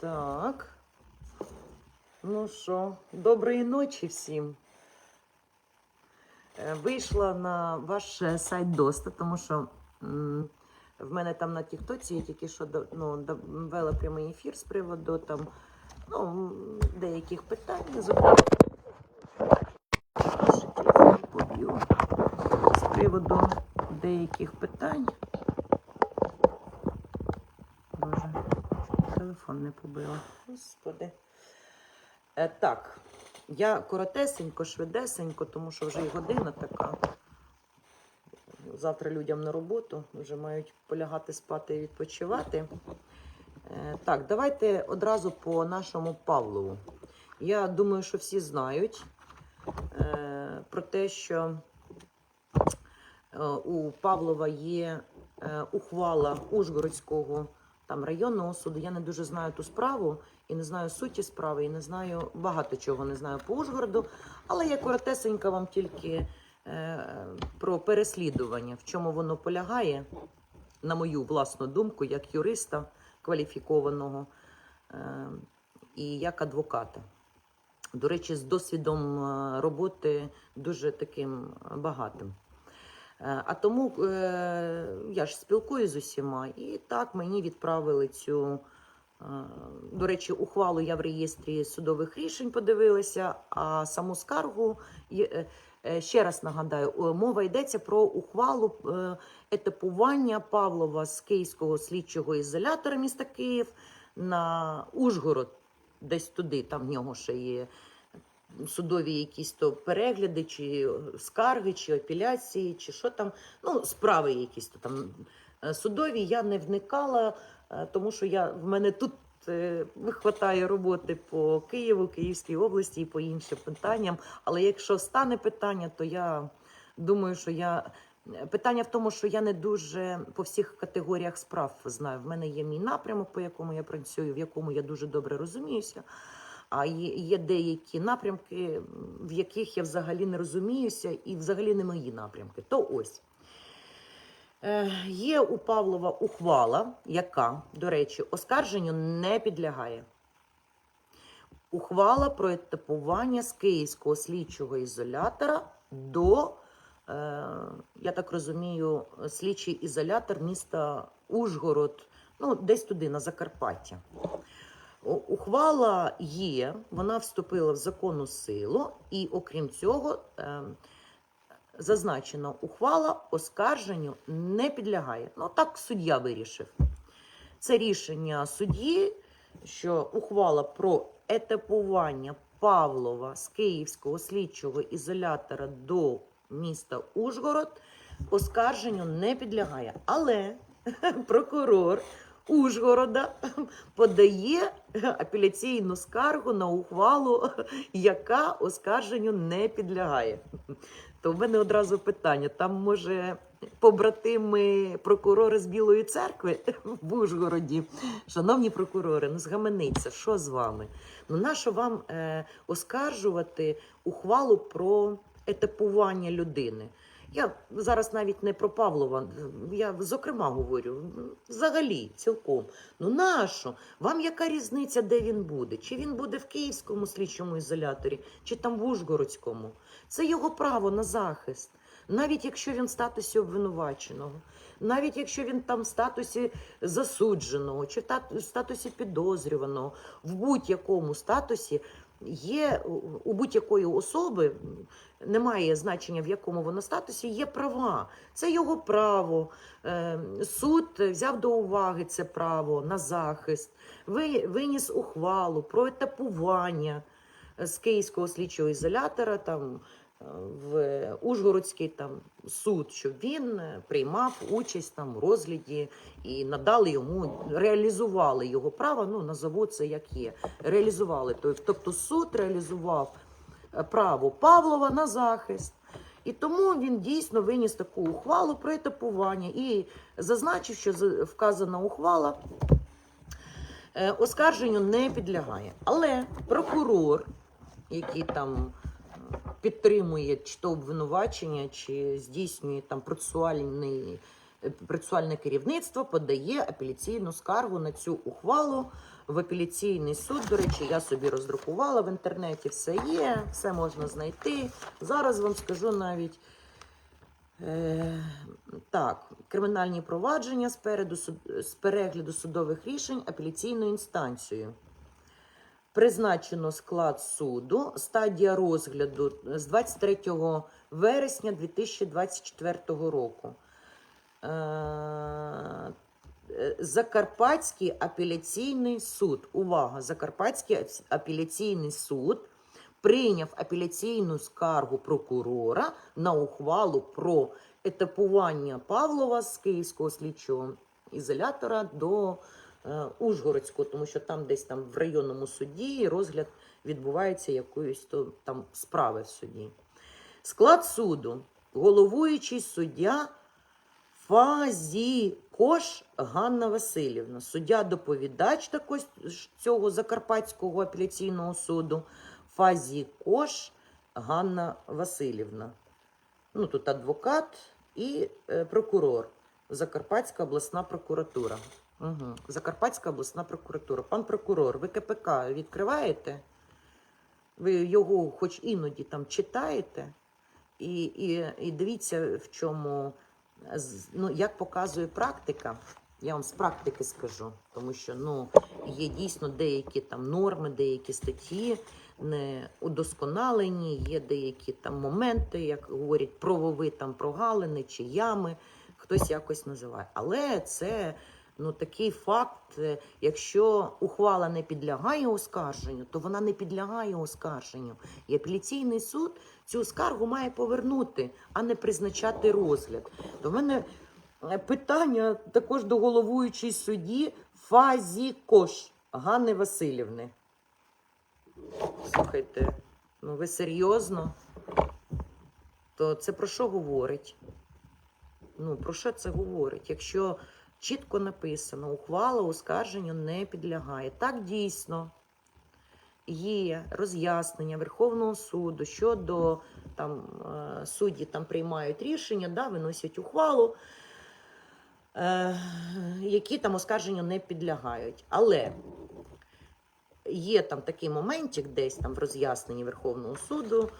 Так. Ну що, доброї ночі всім. Е, Вийшла на ваш е, сайт Доста, тому що в мене там на Тіктоці я тільки що ну, вела прямий ефір з приводу там, ну, деяких питань. Зокрема, з приводу деяких питань. Телефон не побила. Господи. Е, так, я коротесенько, швидесенько, тому що вже і година така. Завтра людям на роботу вже мають полягати спати і відпочивати. Е, так, давайте одразу по нашому Павлову. Я думаю, що всі знають е, про те, що е, у Павлова є е, ухвала Ужгородського там районного суду. Я не дуже знаю ту справу і не знаю суті справи, і не знаю багато чого не знаю по Ужгороду. Але я коротесенько вам тільки е, про переслідування, в чому воно полягає, на мою власну думку, як юриста кваліфікованого е, і як адвоката. До речі, з досвідом е, роботи дуже таким багатим. Е, А тому е, я ж спілкуюся з усіма, і так мені відправили цю. е, До речі, ухвалу я в реєстрі судових рішень подивилася, а саму скаргу ще раз нагадаю, мова йдеться про ухвалу етапування Павлова з Київського слідчого ізолятора міста Київ на Ужгород, десь туди, там в нього ще є судові якісь то перегляди, чи скарги, чи апеляції, чи що там. Ну, справи якісь то там е, судові. Я не вникала, е, тому що я, в мене тут е, вихватає роботи по Києву, Київській області і по іншим питанням. Але якщо стане питання, то я думаю, що я. Питання в тому, що я не дуже по всіх категоріях справ знаю. В мене є мій напрямок, по якому я працюю, в якому я дуже добре розуміюся. А є, деякі напрямки, в яких я взагалі не розуміюся, і взагалі не мої напрямки. То ось е, є у Павлова ухвала, яка, до речі, оскарженню не підлягає. Ухвала про етапування з Київського слідчого ізолятора до, е, я так розумію, слідчий ізолятор міста Ужгород, ну, десь туди, на Закарпаття. Ухвала є, вона вступила в законну силу, і окрім цього, е, зазначено, ухвала оскарженню не підлягає. Ну, так суддя вирішив. Це рішення судді, що ухвала про етапування Павлова з Київського слідчого ізолятора до міста Ужгород оскарженню не підлягає. Але прокурор Ужгорода подає апеляційну скаргу на ухвалу, яка оскарженню не підлягає. То в мене одразу питання: там може побратими прокурори з Білої церкви в Ужгороді. Шановні прокурори, ну згаменіться, що з вами? Ну нащо вам е, оскаржувати ухвалу про етапування людини? Я зараз навіть не про Павлова, я зокрема говорю, взагалі, цілком. Ну нащо? Вам яка різниця, де він буде? Чи він буде в Київському слідчому ізоляторі, чи там в Ужгородському? Це його право на захист. Навіть якщо він в статусі обвинуваченого, навіть якщо він там в статусі засудженого, чи в статусі підозрюваного, в будь-якому статусі є у- будь-якої особи, немає значення в якому воно статусі, є права. Це його право. Е, Суд взяв до уваги це право на захист, ви- виніс ухвалу про етапування з Київського слідчого ізолятора там в Ужгородський там суд, щоб він е, приймав участь там у розгляді і надали йому, реалізували його право. Ну назову це як є. Реалізували тобто суд реалізував е, право Павлова на захист. І тому він дійсно виніс таку ухвалу про етапування і зазначив, що вказана ухвала е, оскарженню не підлягає. Але прокурор, який там підтримує чи то обвинувачення, чи здійснює там процесуальний процесуальне керівництво подає апеляційну скаргу на цю ухвалу в апеляційний суд. До речі, я собі роздрукувала в інтернеті. Все є, все можна знайти. Зараз вам скажу навіть. Е, так, кримінальні провадження спереду, суд- з перегляду судових рішень апеляційною інстанцією. Призначено склад суду, стадія розгляду з 23 вересня 2024 року. Е, е, Закарпатський апеляційний суд. Увага! Закарпатський апеляційний суд прийняв апеляційну скаргу прокурора на ухвалу про етапування Павлова з Київського слідчого ізолятора до е, Ужгородського, тому що там десь там в районному суді розгляд відбувається якоїсь то там справи в суді. Склад суду, головуючий суддя Фазікош Ганна Васильівна, суддя доповідач також цього Закарпатського апеляційного суду. Фазікош Ганна Васильівна. Ну, тут адвокат і е, прокурор. Закарпатська обласна прокуратура. Угу. Закарпатська обласна прокуратура. Пан прокурор, ви КПК відкриваєте? Ви його хоч іноді там читаєте? І, і, і дивіться, в чому, ну, як показує практика. Я вам з практики скажу, тому що ну, є дійсно деякі там норми, деякі статті не удосконалені, є деякі там моменти, як говорять, правові там прогалини чи ями, хтось якось називає. Але це ну, такий факт, е, якщо ухвала не підлягає оскарженню, то вона не підлягає оскарженню. І апеляційний суд цю скаргу має повернути, а не призначати розгляд. До мене е, питання також до головуючої судді Фазікош Ганни Васильівни. Слухайте, ну ви серйозно? То це про що говорить? Ну, про що це говорить? Якщо чітко написано, ухвала оскарженню не підлягає. Так дійсно є роз'яснення Верховного суду щодо там е, судді там приймають рішення, да, виносять ухвалу, е, які там оскарженню не підлягають. Але є там такий моментик десь там в роз'ясненні Верховного суду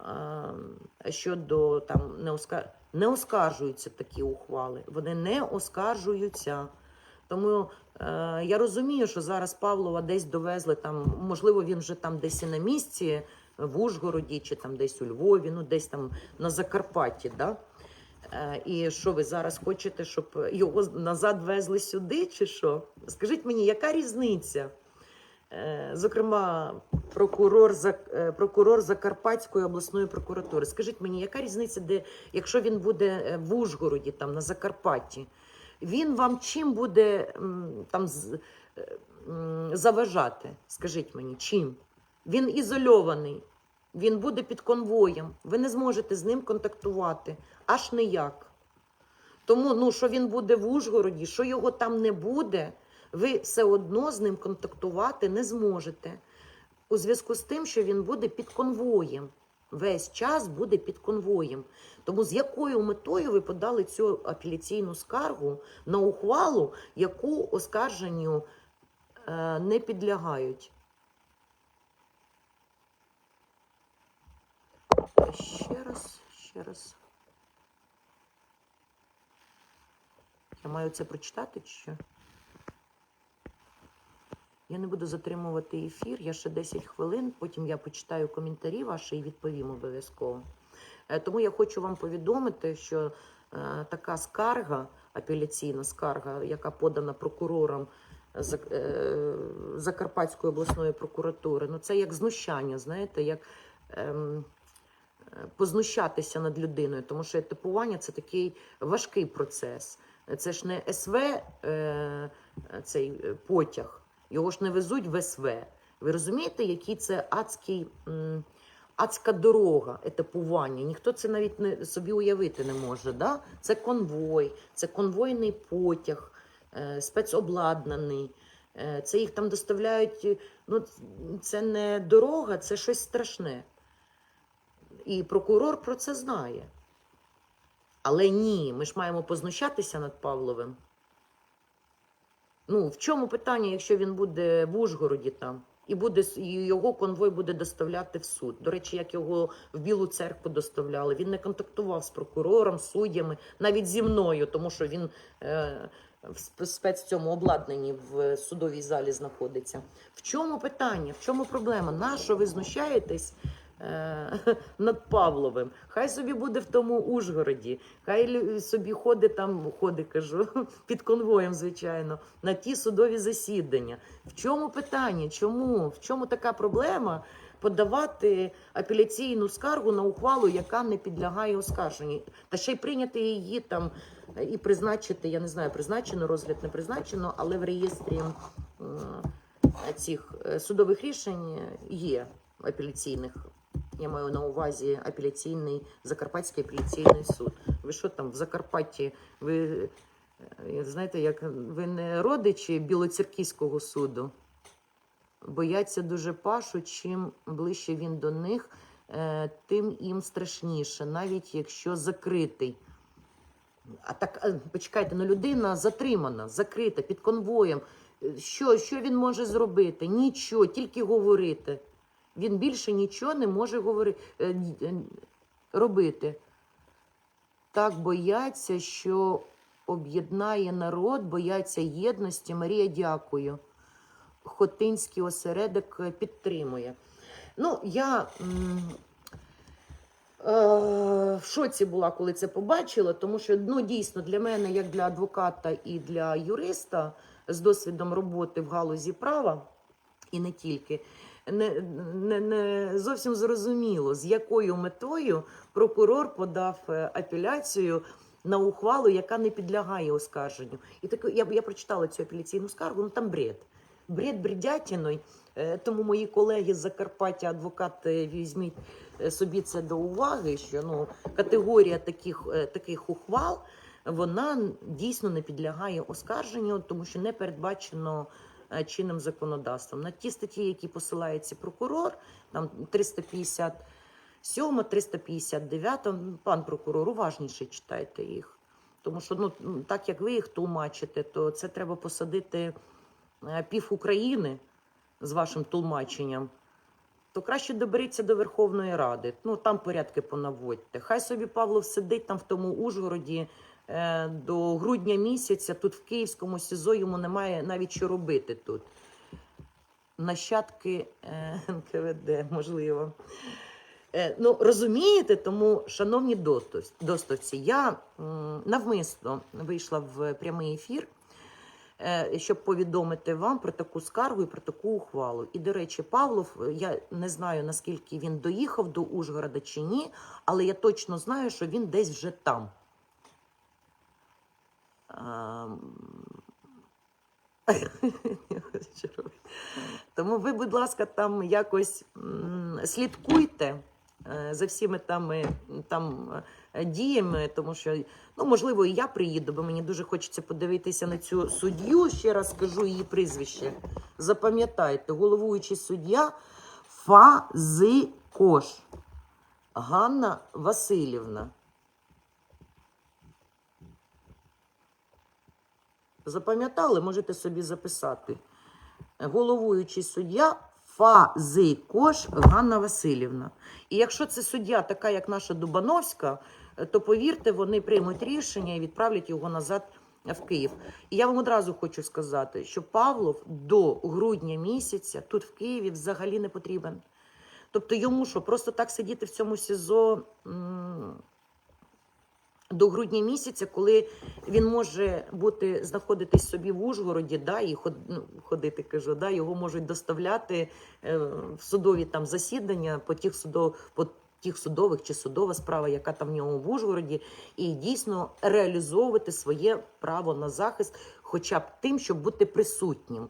е, щодо там не, оскар... не оскаржуються такі ухвали. Вони не оскаржуються. Тому е, я розумію, що зараз Павлова десь довезли там, можливо, він вже там десь і на місці в Ужгороді, чи там десь у Львові, ну десь там на Закарпатті. Да? Е, І що ви зараз хочете, щоб його назад везли сюди, чи що? Скажіть мені, яка різниця? Е, Зокрема, прокурор, е, прокурор Закарпатської обласної прокуратури. Скажіть мені, яка різниця, де, якщо він буде е, в Ужгороді, там на Закарпатті, він вам чим буде там заважати? Скажіть мені, чим? Він ізольований, він буде під конвоєм. Ви не зможете з ним контактувати аж ніяк. Тому, ну, що він буде в Ужгороді, що його там не буде, ви все одно з ним контактувати не зможете. У зв'язку з тим, що він буде під конвоєм. Весь час буде під конвоєм. Тому з якою метою ви подали цю апеляційну скаргу на ухвалу, яку оскарженню е, не підлягають? Ще раз, ще раз. Я маю це прочитати чи що? Я не буду затримувати ефір, я ще 10 хвилин, потім я почитаю коментарі ваші і відповім обов'язково. Е, Тому я хочу вам повідомити, що е, така скарга, апеляційна скарга, яка подана прокурором е, Закарпатської обласної прокуратури, ну це як знущання, знаєте, як ем, познущатися над людиною, тому що етапування це такий важкий процес. Це ж не СВ, цей потяг. Його ж не везуть в СВ. Ви розумієте, який це адський, адська дорога етапування? Ніхто це навіть не, собі уявити не може. Да? Це конвой, це конвойний потяг, е, спецобладнаний. Е, Це їх там доставляють. е, Ну, це не дорога, це щось страшне. І прокурор про це знає. Але ні, ми ж маємо познущатися над Павловим. Ну, в чому питання, якщо він буде в Ужгороді там, і буде і його конвой буде доставляти в суд? До речі, як його в Білу церкву доставляли. Він не контактував з прокурором, суддями, навіть зі мною, тому що він е, в сп- спец цьому обладнанні в судовій залі знаходиться. В чому питання? В чому проблема? Нащо ви знущаєтесь? Е, Над Павловим, хай собі буде в тому Ужгороді, хай собі ходить там, ходить, кажу, під конвоєм, звичайно, на ті судові засідання. В чому питання? Чому? В чому така проблема подавати апеляційну скаргу на ухвалу, яка не підлягає оскарженню? Та ще й прийняти її там е, і призначити, я не знаю, призначено, розгляд не призначено, але в реєстрі цих е, судових рішень є апеляційних. Я маю на увазі апеляційний Закарпатський апеляційний суд. Ви що там в Закарпатті? Ви е, знаєте, як ви не родичі Білоцерківського суду? Бояться дуже пашу, чим ближче він до них, е, тим їм страшніше, навіть якщо закритий. А так, е, почекайте, ну людина затримана, закрита під конвоєм. Що, що він може зробити? Нічого, тільки говорити. Він більше нічого не може говори, е, е, робити. Так бояться, що об'єднає народ, бояться єдності. Марія, дякую. Хотинський осередок е, підтримує. Ну, я в шоці була, коли це побачила, тому що ну, дійсно для мене, як для адвоката і для юриста з досвідом роботи в галузі права, і не тільки, не, не, не зовсім зрозуміло, з якою метою прокурор подав е, апеляцію на ухвалу, яка не підлягає оскарженню. І так я, я прочитала цю апеляційну скаргу, ну там бред. Бред бредятіною. Е, Тому мої колеги з Закарпаття, адвокати, візьміть е, собі це до уваги, що ну, категорія таких, таких ухвал вона дійсно не підлягає оскарженню, тому що не передбачено чинним законодавством. На ті статті, які посилається прокурор, там 357, 359, пан прокурор, уважніше читайте їх. Тому що ну, так як ви їх тлумачите, то це треба посадити е, пів України з вашим тлумаченням, то краще доберіться до Верховної Ради. Ну там порядки понаводьте. Хай собі Павлов сидить там в тому Ужгороді е, до грудня місяця. Тут в Київському СІЗО йому немає навіть що робити тут. Нащадки е, НКВД, можливо. Е, ну, розумієте, тому, шановні достовці, я навмисно вийшла в прямий ефір, е, щоб повідомити вам про таку скаргу і про таку ухвалу. І, до речі, Павлов, е, я не знаю, наскільки він доїхав до Ужгорода чи ні, але я точно знаю, що він десь вже там. Тому ви, будь ласка, там якось слідкуйте е, за всіми там, е, там е, діями, тому що, ну, можливо, і я приїду, бо мені дуже хочеться подивитися на цю суддю. Ще раз скажу її прізвище. Запам'ятайте, головуючий суддя Фазикош Ганна Васильівна. Запам'ятали, можете собі записати. Головуючий суддя Фазикош Ганна Васильівна. І якщо це суддя, така як наша Дубановська, то повірте, вони приймуть рішення і відправлять його назад в Київ. І я вам одразу хочу сказати, що Павлов до грудня місяця тут в Києві взагалі не потрібен. Тобто йому що, просто так сидіти в цьому СІЗО до грудня місяця, коли він може бути знаходитись собі в Ужгороді, да, і ход, ну, ходити, кажу, да, його можуть доставляти е, в судові там засідання по тих судов, по тих судових чи судова справа, яка там в нього в Ужгороді, і дійсно реалізовувати своє право на захист, хоча б тим, щоб бути присутнім.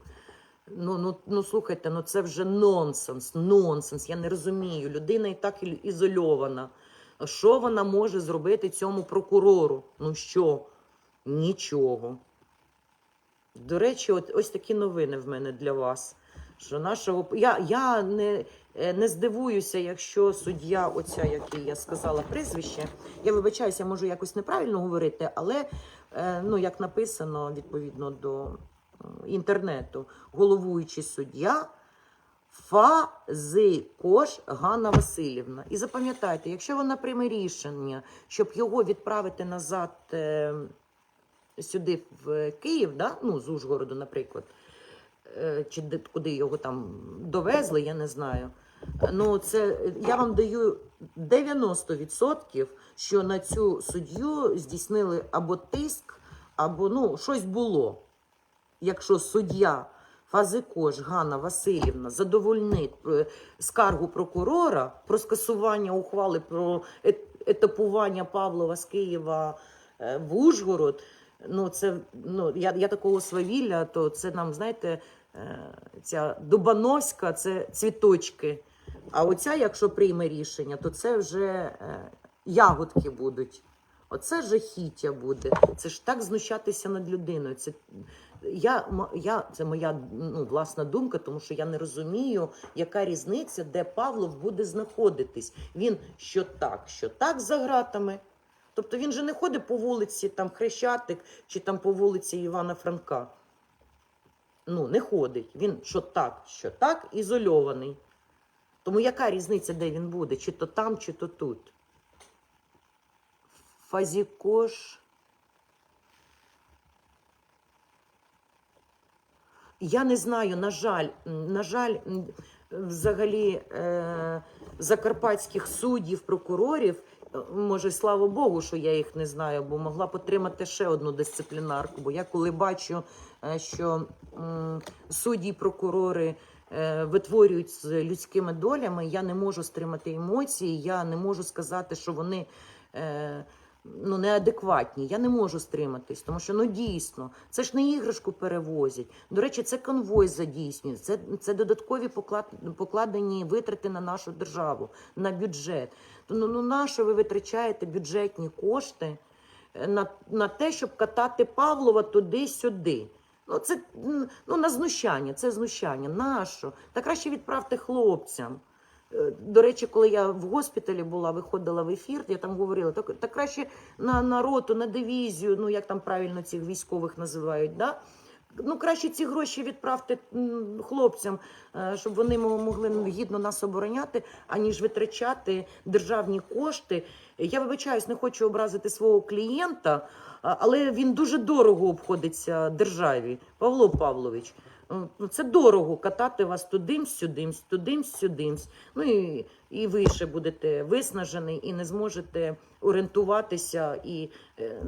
Ну, ну, ну слухайте, ну це вже нонсенс, нонсенс. Я не розумію. Людина і так ізольована. Що вона може зробити цьому прокурору? Ну що? Нічого. До речі, от ось такі новини в мене для вас. Що нашого я, я не Е, Не здивуюся, якщо суддя, оця, який я сказала, прізвище. Я вибачаюся, можу якось неправильно говорити, але е, ну, як написано відповідно до інтернету, головуючий суддя Фазикош Ганна Васильівна. І запам'ятайте, якщо вона прийме рішення, щоб його відправити назад е, сюди в Київ, да? ну, з Ужгороду, наприклад, е, чи де, куди його там довезли, я не знаю. Ну, це я вам даю 90%, що на цю суддю здійснили або тиск, або ну, щось було. Якщо суддя Фазикош Ганна Васильівна задовольнить е, скаргу прокурора про скасування ухвали про етапування Павлова з Києва е, в Ужгород, ну це ну я, я такого свавілля, то це нам, знаєте, е, ця Дубановська, це цвіточки. А оця, якщо прийме рішення, то це вже ягодки будуть. Оце жахіття буде. Це ж так знущатися над людиною. Це я, я це моя ну, власна думка, тому що я не розумію, яка різниця, де Павлов буде знаходитись. Він що так, що так за ґратами. Тобто він же не ходить по вулиці там Хрещатик чи там по вулиці Івана Франка. Ну, не ходить. Він що так, що так, ізольований. Тому яка різниця, де він буде? Чи то там, чи то тут? Фазікош. Я не знаю, на жаль, на жаль, взагалі е, закарпатських суддів, прокурорів, е, може, слава Богу, що я їх не знаю, бо могла б отримати ще одну дисциплінарку. Бо я коли бачу, е, що судді і прокурори е, витворюють з людськими долями, я не можу стримати емоції, я не можу сказати, що вони. Ну, неадекватні. Я не можу стриматись, тому що ну дійсно це ж не іграшку перевозять. До речі, це конвой задійснює, це, це додаткові поклад, покладені витрати на нашу державу, на бюджет. То ну, ну на що ви витрачаєте бюджетні кошти е, на, на те, щоб катати Павлова туди-сюди? Ну, це ну, на знущання, це знущання. Нащо? Та краще відправте хлопцям. Е, До речі, коли я в госпіталі була, виходила в ефір, я там говорила, так, так краще на, на роту, на дивізію, ну як там правильно цих військових називають, да? ну краще ці гроші відправте хлопцям, е, щоб вони могли гідно нас обороняти, аніж витрачати державні кошти. Я вибачаюсь, не хочу образити свого клієнта, але він дуже дорого обходиться державі, Павло Павлович. Ну, Це дорого катати вас тудимсь, сюдимсь, тудимсь, сюдимсь. Ну і, і ви ще будете виснажений і не зможете орієнтуватися, і е,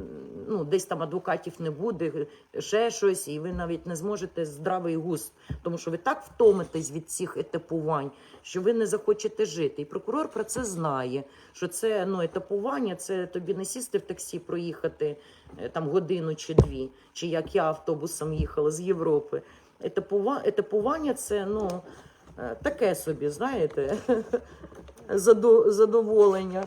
ну, десь там адвокатів не буде, ще щось, і ви навіть не зможете здравий густ, тому що ви так втомитесь від цих етапувань, що ви не захочете жити. І прокурор про це знає, що це ну, етапування, це тобі не сісти в таксі, проїхати е, там годину чи дві, чи як я автобусом їхала з Європи. Етапува... Етапування це ну, е, таке собі, знаєте, задоволення.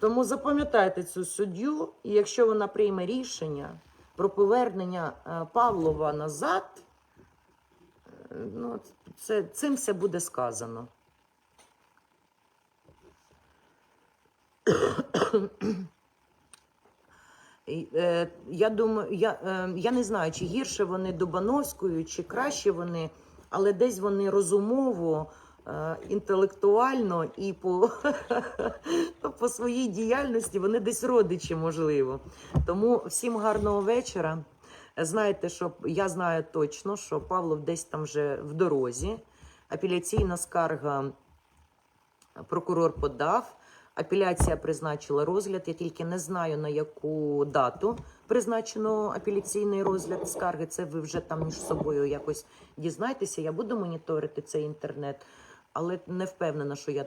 Тому запам'ятайте цю суддю, і якщо вона прийме рішення про повернення е, Павлова назад, е, ну, це, цим все буде сказано. Е, Я думаю, я, е, я не знаю, чи гірше вони Дубановською, чи краще вони, але десь вони розумово, е, інтелектуально і по, по своїй діяльності вони десь родичі, можливо. Тому всім гарного вечора. Знаєте, що я знаю точно, що Павлов десь там вже в дорозі. Апеляційна скарга прокурор подав. Апеляція призначила розгляд. Я тільки не знаю на яку дату призначено апеляційний розгляд скарги. Це ви вже там між собою якось дізнаєтеся. Я буду моніторити цей інтернет, але не впевнена, що я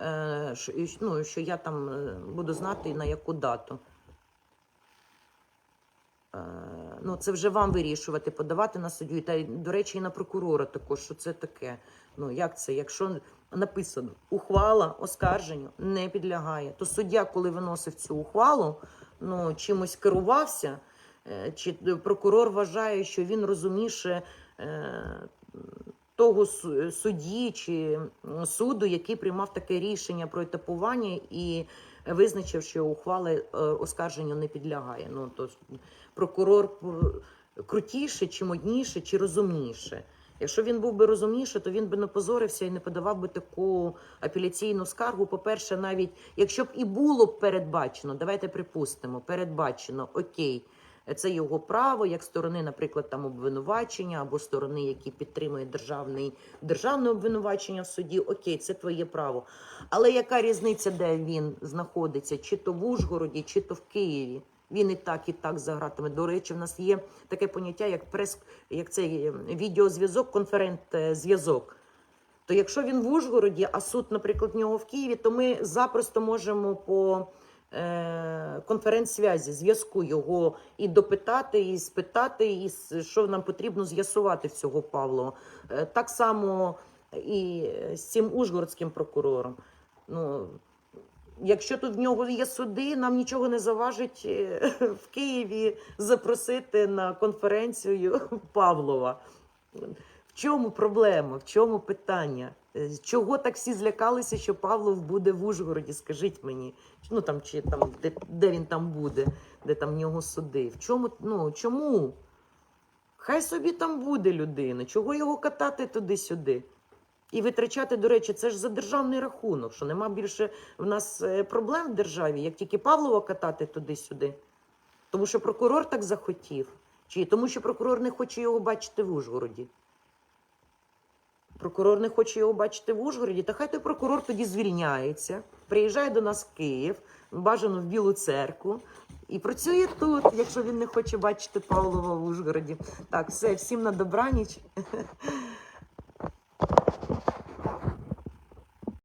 е, ну, що я там е, буду знати на яку дату. Е, Ну, це вже вам вирішувати, подавати на суддю. Та до речі, і на прокурора також, що це таке. Ну, як це? Якщо написано ухвала оскарженню не підлягає, то суддя, коли виносив цю ухвалу, ну, чимось керувався, е, чи прокурор вважає, що він розуміше е, того судді чи суду, який приймав таке рішення про етапування і визначив, що ухвала е, оскарженню не підлягає. Ну то прокурор крутіше, чи модніше, чи розумніше. Якщо він був би розумніше, то він би не позорився і не подавав би таку апеляційну скаргу. По-перше, навіть якщо б і було б передбачено, давайте припустимо, передбачено окей. Це його право, як сторони, наприклад, там обвинувачення або сторони, які підтримують державний державне обвинувачення в суді. Окей, це твоє право. Але яка різниця, де він знаходиться? Чи то в Ужгороді, чи то в Києві? Він і так, і так загратиме. До речі, в нас є таке поняття, як прес, як цей е, відеозв'язок, конферент-зв'язок. То якщо він в Ужгороді, а суд, наприклад, в нього в Києві, то ми запросто можемо по е, конференц-зв'язі, зв'язку його і допитати, і спитати, і що нам потрібно з'ясувати цього Павлова. Е, так само і з цим ужгородським прокурором. Ну, Якщо тут в нього є суди, нам нічого не заважить е, в Києві запросити на конференцію Павлова. В чому проблема? В чому питання? Е, Чого так всі злякалися, що Павлов буде в Ужгороді? Скажіть мені, ну там чи там де, де він там буде, де там в нього суди? В чому ну чому? Хай собі там буде людина. Чого його катати туди-сюди? І витрачати, до речі, це ж за державний рахунок, що нема більше в нас е, проблем в державі, як тільки Павлова катати туди-сюди. Тому що прокурор так захотів. Чи тому, що прокурор не хоче його бачити в Ужгороді. Прокурор не хоче його бачити в Ужгороді, та хай той прокурор тоді звільняється, приїжджає до нас в Київ, бажано в Білу церкву, і працює тут, якщо він не хоче бачити Павлова в Ужгороді. Так, все, всім на добраніч.